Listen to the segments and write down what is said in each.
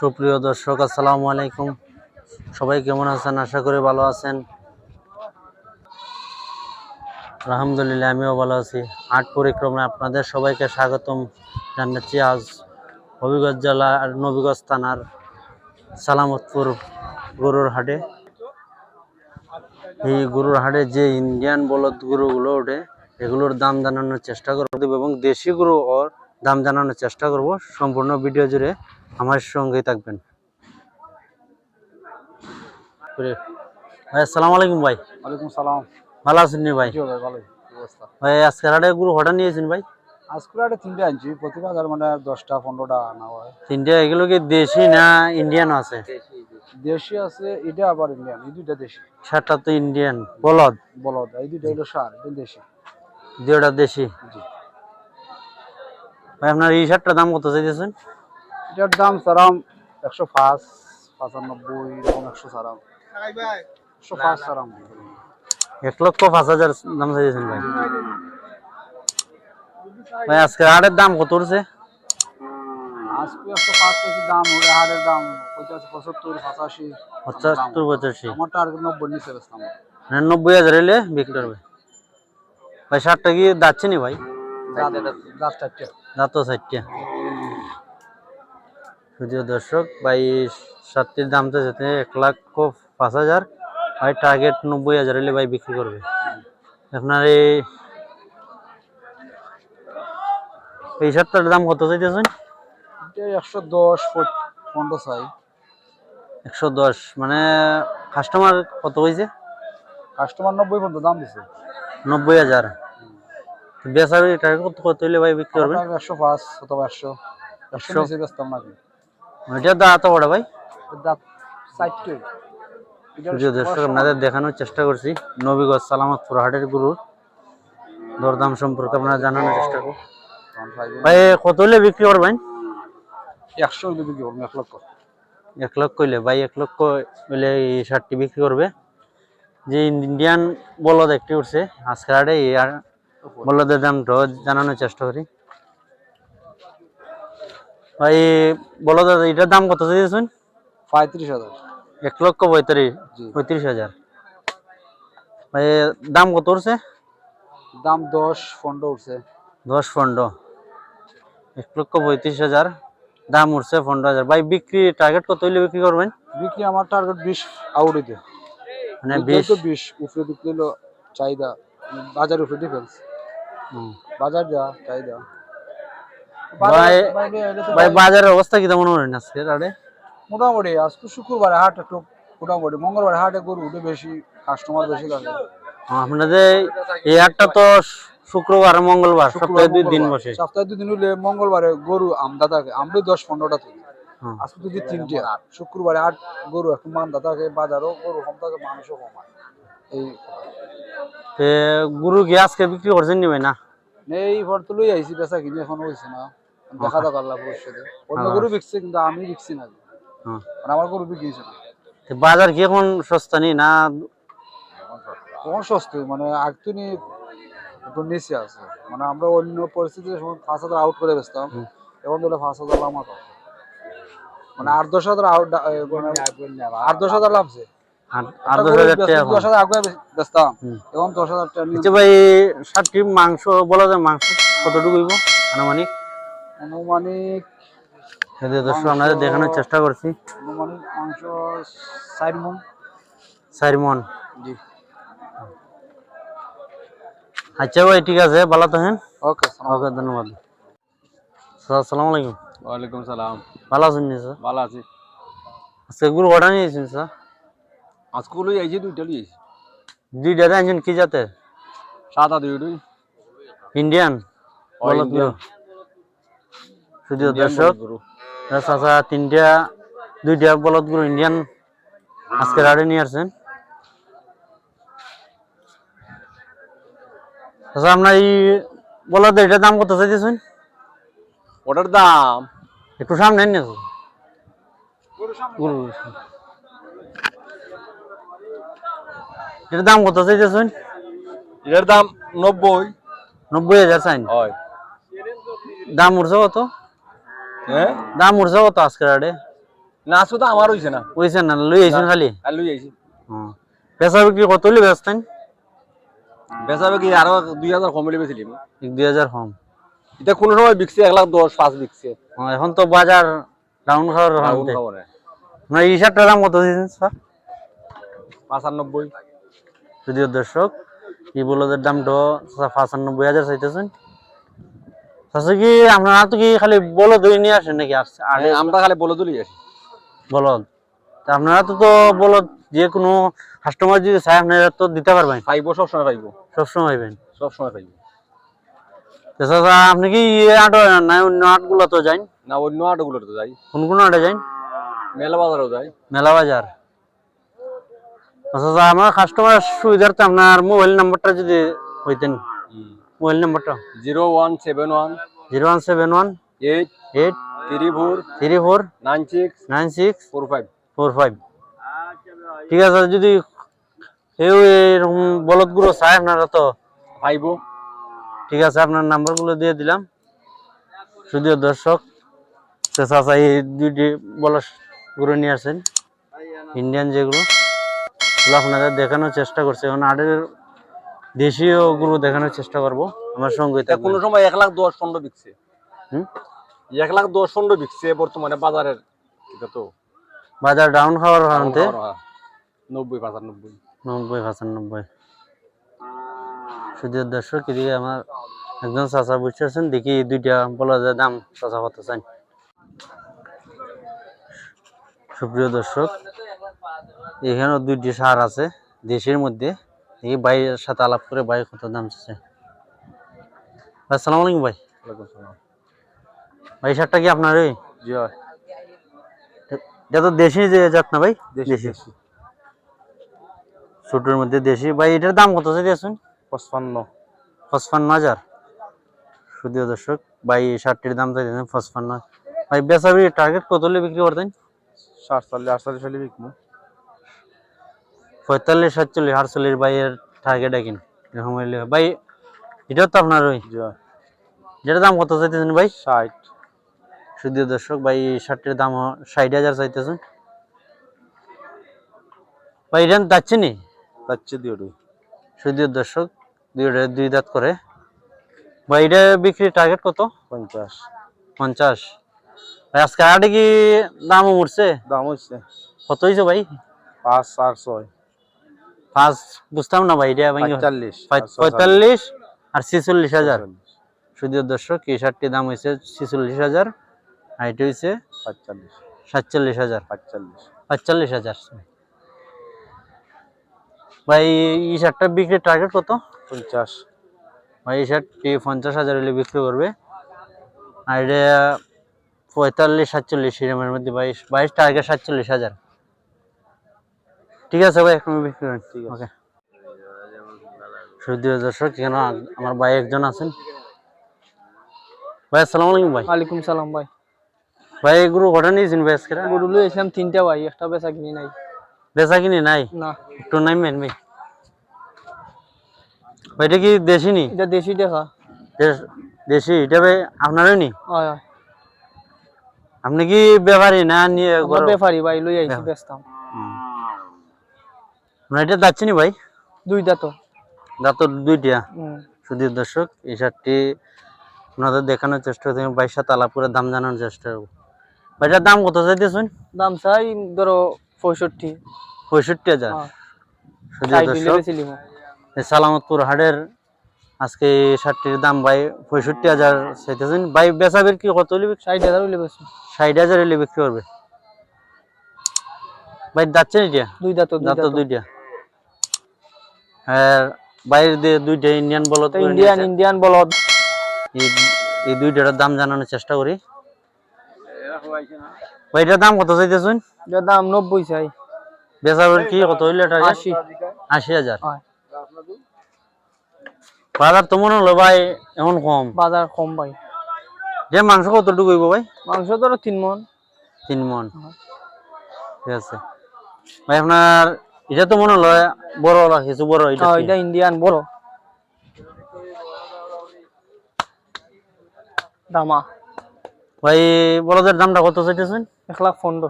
সুপ্রিয় দর্শক, আসসালামু আলাইকুম। সবাই কেমন আছেন? আশা করি ভালো আছেন। আলহামদুলিল্লাহ, আমিও ভালো আছি। আট পরিক্রমায় আপনাদের সবাইকে স্বাগতম জানাচ্ছি। আজ হবিগঞ্জ জেলার নবীগঞ্জ থানার সালামতপুর গরুর হাটে। এই গরুর হাটে যে ইন্ডিয়ান বলদ গরুগুলো ওঠে, এগুলোর দাম জানানোর চেষ্টা করব। এবং দেশি গরু ওর দাম জানানোর চেষ্টা করব। সম্পূর্ণ ভিডিও জুড়ে আমার সঙ্গেই থাকবেন। ভাই আসসালামু আলাইকুম ভাই। ওয়ালাইকুম সালাম। ভালো আছেন নি ভাই? কি অবস্থা? ভাই আজকে হাটে গরু হঠাৎ নিয়েছেন ভাই? আজকে একটা তিনটে আনছি প্রতি বাজার মানে দশটা পনেরোটা আনা হয়। তিনটে এগুলো কি দেশি না ইন্ডিয়ান আছে? দেশি আছে এটা আবার ইন্ডিয়ান এই দুইটা দেশি। সারটা তো ইন্ডিয়ান বলদ? বলদ এই দুইটা হলো সার এটা দেশি। দুটা দেশি। জি। ভাই আপনার এই সারটার দাম কত চাইতেছেন? এটার দাম সারাম একশো পাঁচ পঁচানব্বই এরকম একশো সারাম। একশো পাঁচ সারাম। এক লক্ষ পাঁচ হাজার দাম চাইতেছেন ভাই। ভাই আজকে হাটের দাম কত উঠছে? আজকে একশো পাঁচ কেজি দাম পঁচাশি পঁচাত্তর পঁচাশি। পঁচাত্তর পঁচাশি। আমার টার্গেট নব্বই নিচে নিরানব্বই হাজার এলে বিক্রি করবে। ভাই শার্টটা কি যাচ্ছে নি ভাই? জাত চারটে দাঁত সাইডটা যদিও দর্শক ভাই সাতটির দাম তো যেতে এক লাখ পাঁচ হাজার। ভাই টার্গেট নব্বই হাজার হলে ভাই বিক্রি করবে। আপনার এই এই শার্টটার দাম কত চাইতেছেন? একশো দশ পনেরো চাই একশো দশ মানে কাস্টমার কত হয়েছে কাস্টমার নব্বই পর্যন্ত দাম দিছে। নব্বই হাজার। বেচার টার্গেট কত কত হলে ভাই বিক্রি করবেন একশো পাঁচ অথবা একশো। একশো বেচতাম নাকি এটা দাঁত বড় ভাই। দাঁত চারটে প্রিয় দর্শক আপনাদের দেখানোর চেষ্টা করছি। নবীগঞ্জ সালামত হাটের গুরুর দরদাম সম্পর্কে আপনারা জানানোর চেষ্টা করুন ভাই কত হলে বিক্রি করবেন? একশো বিক্রি করব এক লক্ষ। এক লক্ষ হইলে ভাই এক লক্ষ হইলে এই শার্টটি বিক্রি করবে। যে ইন্ডিয়ান বলদ একটি উঠছে আজকের হাটে এই আর বলদের দামটা জানানোর চেষ্টা করি। ভাই বলদ এটার দাম কত দিয়েছেন পঁয়ত্রিশ হাজার। এক লক্ষ পঁয়ত্রিশ পঁয়ত্রিশ হাজার। ভাই দাম কত উঠছে? দাম দশ পনেরো উঠছে। দশ পনেরো। এক লক্ষ পঁয়ত্রিশ হাজার। দাম উঠছে পনেরো হাজার। ভাই বিক্রি টার্গেট কত হইলে বিক্রি করবেন? বিক্রি আমার টার্গেট বিশ আউট হইতে মানে বিশ? বিশ উপরে বিক্রি হলো চাহিদা বাজার উপরে ডিফেন্স। বাজার যা চাহিদা। ভাই- বাজারের অবস্থা কি তেমন মনে আজকে আরে মোটামুটি আজকে শুক্রবারে হাট একটু মোটামুটি মঙ্গলবার হাটে গরু উঠে বেশি কাস্টমার বেশি থাকে। আপনাদের এই হাটটা তো শুক্রবার মঙ্গলবার সপ্তাহে দুই দিন বসে। সপ্তাহে দুদিন হলে মঙ্গলবারে গরু আমদা থাকে আমরা দশ পনেরোটা তুলি হুম। আজকে যদি তিনটে হাট শুক্রবারে আট গরু একটু মান্দা থাকে বাজারও গরু কম থাকে মানুষও কম হয়। এই গুরু কি আজকে বিক্রি করছেন নি না? এই ভর তো লই আইছি বেচা কিনে এখন হয়েছে না। দেখা যাক আল্লাহ ভবিষ্যতে। অন্য গরু বিকছে কিন্তু আমি বিকছি না। হুম। মানে আমার গরু বিক্রি হয়েছে না। বাজার কি এখন সস্তা নি না? তখন সস্ত মানে একটুনি একটু নিচে আছে। মানে আমরা অন্য পরিস্থিতিতে সময় পাঁচ হাজার আউট করে বেচতাম এখন ধরে পাঁচ হাজার লাভ আমার মানে আট দশ হাজার আউট মানে আট দশ হাজার লাভছে। আচ্ছা মাংস বলা যায় মাংস কতটুকু হইব আনুমানিক অনুমানিক দর্শক আপনাদের দেখানোর চেষ্টা করছি। অনুমানিক মাংস মন। চার মন? জি। আচ্ছা ভাই ঠিক আছে ভালো থাকেন। ওকে ওকে ধন্যবাদ। স্যার আসসালামু আলাইকুম। ওয়ালাইকুম সালাম। ভালো আছেন স্যার? ভালো আছি। আজকে গুরু কটা নিয়েছেন স্যার? আজকে লই আইছি দুইটা লই আইছি। দুইটা আনছেন কি জাতের? সাদা দুই ইন্ডিয়ান? বলদ গুরু। দর্শক চাচা তিনটা দুইটা বলদ গুরু ইন্ডিয়ান আজকে রাডে নিয়ে আসছেন। আচ্ছা আপনার এই বলদ এটার দাম কত চাইতেছেন? ওটার দাম? একটু সামনে নিয়ে গুরু এটার দাম কত চাইতেছেন? এটার দাম নব্বই। নব্বই হাজার চাইন। হয়। দাম উঠছে কত? হ্যাঁ? দাম উঠছে কত আজকে না শুধু আমার হইছে না। হইছে না লই আইছেন খালি? আর লই আইছি। পেশা বিক্রি কত হলে বেচতেন? কি আরও দুই হাজার কম হলে বেছিলি দুই হাজার কম। এটা কোনো সময় বিকছে এক লাখ দশ পাঁচ বিকছে। এখন তো বাজার ডাউন খাওয়ার হান্তে। খাব না এই শার্টটার দাম কত দিয়েছেন স্যার? পাঁচানব্বই। যদিও দর্শক এই বলদের দামটা পঁচানব্বই হাজার চাইতেছেন। চাষে কি আপনারা তো কি খালি বলদ হয়ে নিয়ে আসেন নাকি আসছে আর আমরা খালি বলে তুলি আসি। বলদ? আপনারা তো তো বলদ যে কোনো কাস্টমার যদি চায় আপনারা তো দিতে পারবেন। পাইব সবসময় পাইব। সবসময় পাইবেন? সবসময় পাইব। চাচা আপনি কি আট নাই অন্য আটগুলো তো যাইন না অন্য আটোগুলোর তো যাই। কোন কোন আটে যাইন মেলা বাজারও যাই। মেলা বাজার। আচ্ছা আমার কাস্টমার সুবিধার্থে আপনার মোবাইল নাম্বারটা যদি হইতেন মোবাইল নাম্বারটা? Zero one seven one zero one seven one eight eight three four three four nine six nine six four five. Four five. ঠিক আছে যদি কেউ এরকম বলদগুলো চায় আপনারা তো পাইব। ঠিক আছে আপনার নাম্বারগুলো দিয়ে দিলাম। শুধু দর্শক চাচা এই দুইটি বলসগুলো নিয়ে আসেন। ইন্ডিয়ান যেগুলো। আপনাদের দেখানোর চেষ্টা করছে। এখন আটের দেশীয়গুলো দেখানোর চেষ্টা করব। আমার সঙ্গে কোনো সময় এক লাখ দশ পনেরো বিকছে। হুম? এক লাখ দশ পনেরো বিকছে বর্তমানে বাজারের তো বাজার ডাউন খাওয়ার কারণে নব্বই পঁচানব্বই নব্বই। পঁচানব্বই শুধু দর্শক এদিকে আমার একজন চাচা বুঝতেছেন দেখি দুইটা বলা যায় দাম চাচা কত চান সুপ্রিয় দর্শক এখানেও দুইটি সার আছে দেশের মধ্যে। এই ভাইয়ের সাথে আলাপ করে ভাই কত দাম চাচ্ছে? আসসালামু আলাইকুম ভাই। ভাই সারটা কি আপনার ওই? জি হয় এটা তো দেশি যে জাত না ভাই? দেশি, ছোটোর মধ্যে দেশি। ভাই এটার দাম কত চাই দিয়েছেন পঁচপান্ন। পঁচপান্ন হাজার। শুধু দর্শক ভাই এই শার্টটির দাম চাই দিয়েছেন পঁচপান্ন। ভাই বেচাবি টার্গেট কত হলে বিক্রি করতেন? সাতচল্লিশ আটচল্লিশ হলে বিকবো পঁয়তাল্লিশ সাতচল্লিশ আটচল্লিশ ভাইয়ের টার্গেট কিন এরকম হইলে ভাই এটাও তো আপনার ওই যেটার দাম কত চাইতেছেন ভাই? ষাট। শুধু দর্শক ভাই এই শার্টটির দাম ষাট হাজার চাইতেছেন। ভাই এটা যাচ্ছে নি? যাচ্ছে দিওটি শুধু দর্শক দুইটা দুই দাঁত করে। ভাই এটা বিক্রির টার্গেট কত? পঞ্চাশ। পঞ্চাশ। ভাই আজকে আটে কি দাম উঠছে? দাম হচ্ছে কত হয়েছে ভাই? পাঁচ চার ছয়। পাঁচ বুঝতাম না ভাই এটা পঁয়তাল্লিশ পঁয়তাল্লিশ আর ছিচল্লিশ হাজার। শুধু দর্শক এই শার্টটির দাম হয়েছে ছিচল্লিশ হাজার আর এটা হয়েছে পাঁচচল্লিশ সাতচল্লিশ হাজার। পাঁচচল্লিশ পাঁচচল্লিশ হাজার ভাই এই শার্টটার বিক্রির টার্গেট কত? পঞ্চাশ। ভাই এই শার্টটি পঞ্চাশ হাজার হলে বিক্রি করবে। আর এটা পঁয়তাল্লিশ সাতচল্লিশ এরমের মধ্যে বাইশ বাইশ টার্গেট সাতচল্লিশ হাজার। ঠিক আছে ভাই এখন বিক্রি করেন। ঠিক আছে। ওকে শুধু দর্শক এখানে আমার ভাই একজন আছেন। ভাই আসসালামু আলাইকুম ভাই। ওয়ালাইকুম সালাম ভাই। ভাই এগুলো ঘটনা নিয়েছেন ভাই আজকে? গরু লই এসলাম তিনটা ভাই একটা বেচা কিনি নাই। বেচা কিনি নাই? না। একটু নামবেন ভাই। ভাই এটা কি দেশি নি? এটা দেশি দেখা দেশ- এটা ভাই আপনারই নি? হয় হয়। আপনি কি ব্যাপারী না নিয়ে বেপারি ভাই লই আইছি বেচতাম। এটা যাচ্ছে নি ভাই? দুইটা তো দাঁত দুইটা? হুম। শুধু দর্শক এই শার্টটি আপনাদের দেখানোর চেষ্টা করতে বাইশ সাত দাম জানানোর চেষ্টা করব। ভাইটার দাম কত চাইতেছেন? দাম চাই ধরো পঁয়ষট্টি। পঁয়ষট্টি হাজার। হ্যাঁ। শুধু দর্শক সালামতপুর হাটের আজকে শার্টটির দাম ভাই পঁয়ষট্টি হাজার চাইতেছেন। ভাই বেচাবের কি কত হলে ষাট হাজার হইলে বেচি ষাট হাজার হলে বিক্রি করবে। ভাই যাচ্ছে না এটা দুইটা তো দাঁত দুইটা। তো। দুইটা দিয়ে দুইটা ইন্ডিয়ান ইন্ডিয়ান ইন্ডিয়ান বলদ। এই দুইটার দাম জানানোর চেষ্টা করি। ভাই এটার দাম কত চাইতেছেন? এটার দাম নব্বই চাই। বেচাবের কি কত হইলে টাকা আশি। আশি হাজার। বাজার তো মনে হলো ভাই এমন কম। বাজার কম ভাই। যে মাংস কতটুকু হইব ভাই? মাংস ধরো তিন মন। তিন মন। ঠিক আছে। ভাই আপনার এটা তো মনে হলো বড় কিছু বড় এটা হ্যাঁ, এটা ইন্ডিয়ান বড়। দামা। ভাই বড়দের দামটা কত চাইতেছেন? এক লাখ পনেরো।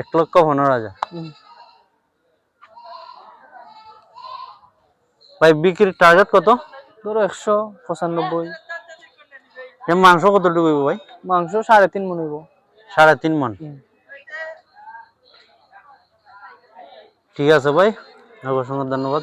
এক লক্ষ পনেরো হাজার। ভাই বিক্রির টার্গেট কত? ধরো একশো পঁচানব্বই। মাংস কতটুকু ভাই? মাংস সাড়ে তিন মন সাড়ে তিন মন। ঠিক আছে ভাই অসংখ্য ধন্যবাদ।